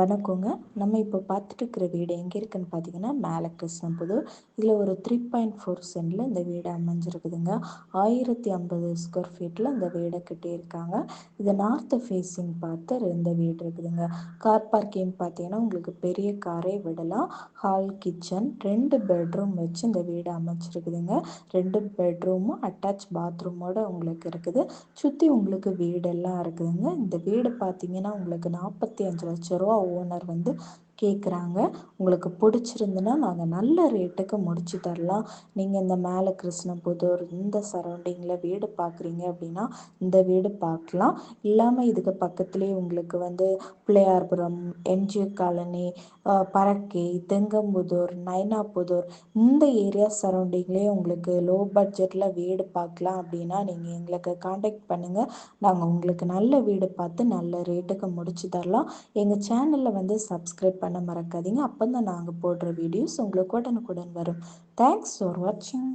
வணக்கங்க. நம்ம இப்போ பார்த்துட்டு இருக்கிற வீடு எங்கே இருக்குன்னு பார்த்தீங்கன்னா மேலே கிருஷ்ணபுதூர் இதில் ஒரு த்ரீ பாயிண்ட் ஃபோர் சென்டில் இந்த வீடு அமைஞ்சிருக்குதுங்க. ஆயிரத்தி ஐம்பது ஸ்கொயர் ஃபீட்டில் இந்த வீடை கட்டியிருக்காங்க. இது நார்த்து ஃபேஸிங் பார்த்து இந்த வீடு இருக்குதுங்க. கார் பார்க்கிங் பார்த்தீங்கன்னா உங்களுக்கு பெரிய காரே விடலாம். ஹால் கிச்சன் ரெண்டு பெட்ரூம் வச்சு இந்த வீடு அமைச்சிருக்குதுங்க ரெண்டு பெட்ரூமும் அட்டாச் பாத்ரூமோட உங்களுக்கு இருக்குது. சுற்றி உங்களுக்கு வீடெல்லாம் இருக்குதுங்க. இந்த வீடு பார்த்தீங்கன்னா உங்களுக்கு நாற்பத்தி அஞ்சு லட்ச ரூபா ஓனர் வந்து கேட்குறாங்க உங்களுக்கு பிடிச்சிருந்துன்னா நாங்கள் நல்ல ரேட்டுக்கு முடிச்சு தரலாம். நீங்கள் இந்த மேலே கிருஷ்ணபுதூர் இந்த சரௌண்டிங்கில் வீடு பார்க்குறீங்க அப்படின்னா இந்த வீடு பார்க்கலாம் இல்லாமல் இதுக்கு பக்கத்துலேயே உங்களுக்கு வந்து பிள்ளையார்புரம் எம்ஜிஓ காலனி பறக்கே தெங்கம்புதூர் நைனாபுதூர் இந்த ஏரியா சரௌண்டிங்லேயே உங்களுக்கு லோ பட்ஜெட்டில் வீடு பார்க்கலாம் அப்படின்னா நீங்கள் எங்களுக்கு காண்டாக்ட் பண்ணுங்கள் நாங்கள் உங்களுக்கு நல்ல வீடு பார்த்து நல்ல ரேட்டுக்கு முடிச்சு தரலாம். எங்கள் சேனலில் வந்து சப்ஸ்கிரைப் பண்ண மறக்காதீங்க. அப்போ தான் நாங்கள் போடுற வீடியோஸ் உங்களுக்கு உடனுக்குடன் வரும். தேங்க்ஸ் ஃபார் வாட்சிங்